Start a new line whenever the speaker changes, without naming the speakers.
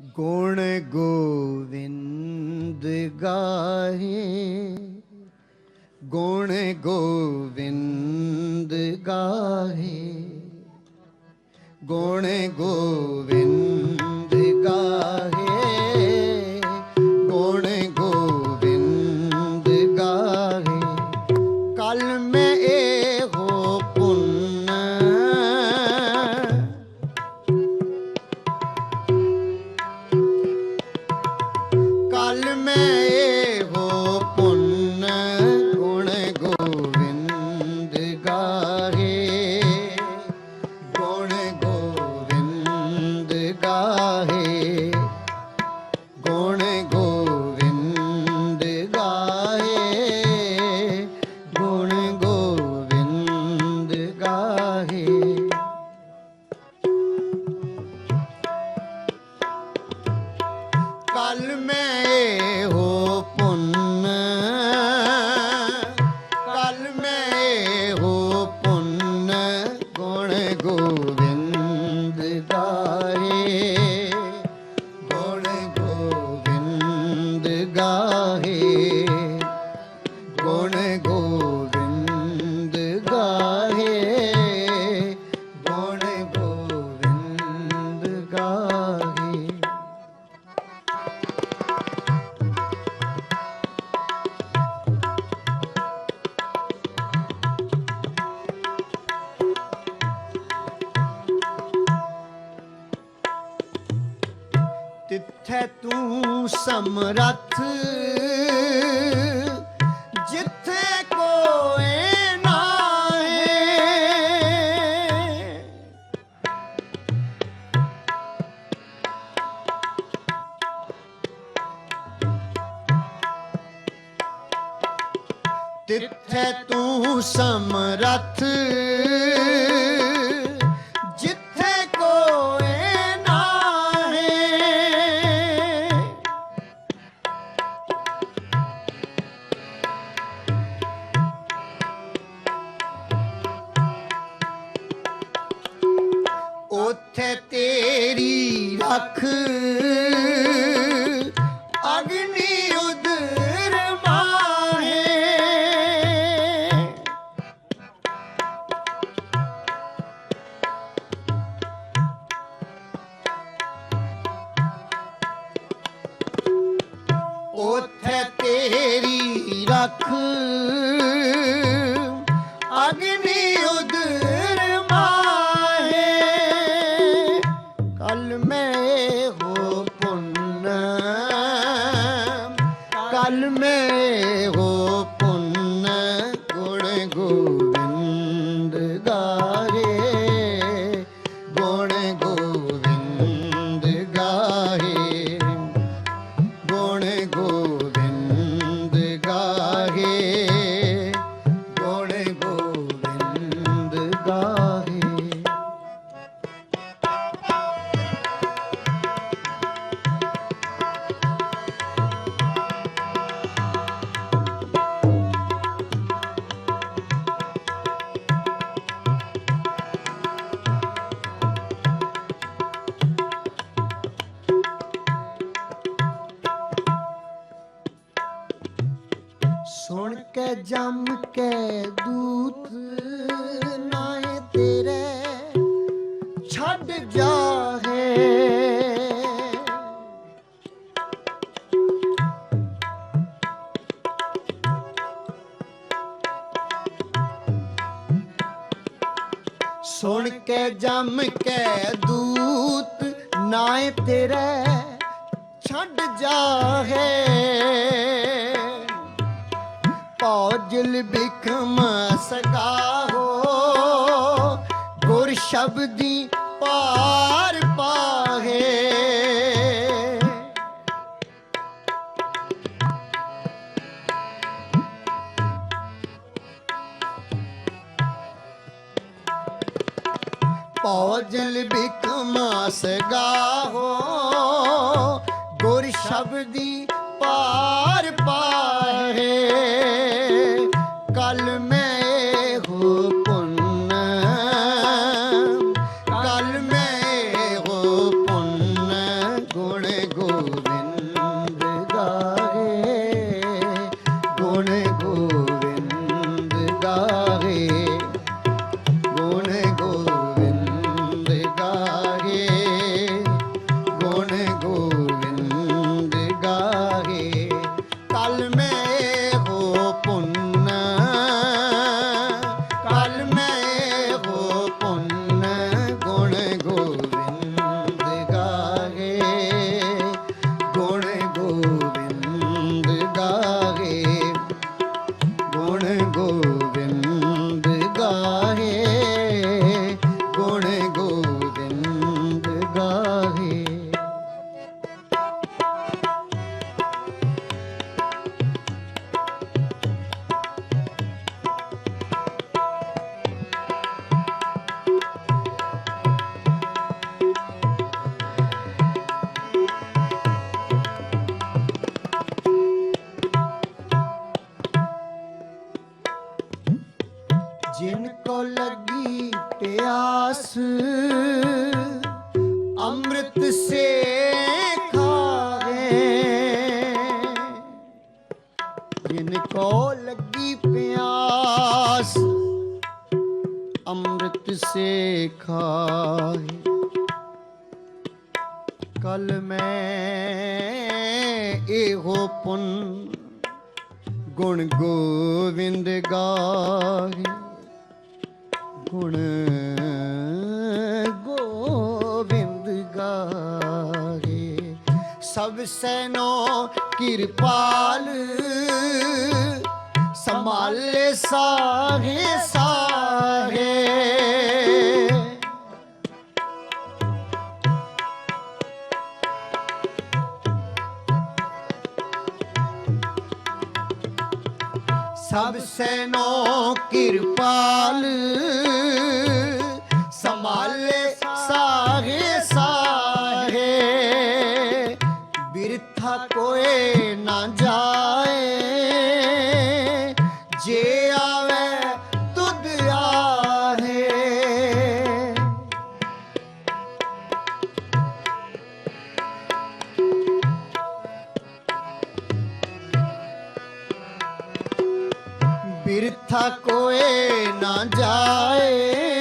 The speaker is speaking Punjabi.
ਗੁਣ ਗੋਵਿੰਦ ਗਾਹੇ ਗੁਣ ਗੋਵਿੰਦ ਗਾਹੇ ਗੁਣ ਗੋਵਿੰਦ ਕਲ ਮੈਂ ਤਿੱਥੈ ਤੂੰ ਸਮਰੱਥ ਜਿੱਥੇ ਕੋਏ ਨਾਹੀ ਤਿੱਥੈ ਤੂੰ ਸਮਰੱਥ ਤੇਰੀ ਰੱਖ ਕਲ ਮੈਂ ਹੋ ਪੁੰਨ। ਕਲ ਮੈਂ ਜਮ ਕੇ ਦੂਤ ਨਾਏ ਤੇਰੇ ਛੱਡ ਜਾਹੇ। ਸੁਣ ਕੇ ਜਮ ਕੇ ਦੂਤ ਨਾਏ ਤੇਰੇ ਛੱਡ ਜਾਹੇ। ਸ਼ਬਦੀ ਪਾਰ ਪਾਹੇ। ਪੌਜਲ ਬਿਖਮ ਸਗਾਹੋ ਗੁਰ ਸ਼ਬਦੀ ਪਾਰ ਪਾਹੇ। ਕੱਲ ਮੈਂ ਜਿਨ ਕੋ ਲੱਗੀ ਪਿਆਸ, ਅੰਮ੍ਰਿਤ ਸੇ ਖਾਏ। ਕਲ ਮੈਂ ਇਹੋ ਪੁੰਨ ਗੁਣ ਗੋਵਿੰਦ ਗਾਏ। ਗੁਣ ਸਭ ਸੈਨੋ ਕਿਰਪਾਲ। ਸੰਭਾਲੇ ਸਾਹੇ ਸਾਹੇ। ਸਭ ਸੈਨੋ ਕਿਰਪਾਲ। ਜਾਏ। ਜੇ ਆਵੇ ਤੁਧ ਆਹੇ। ਬਿਰਥਾ ਕੋਏ ਨਾ ਜਾਏ।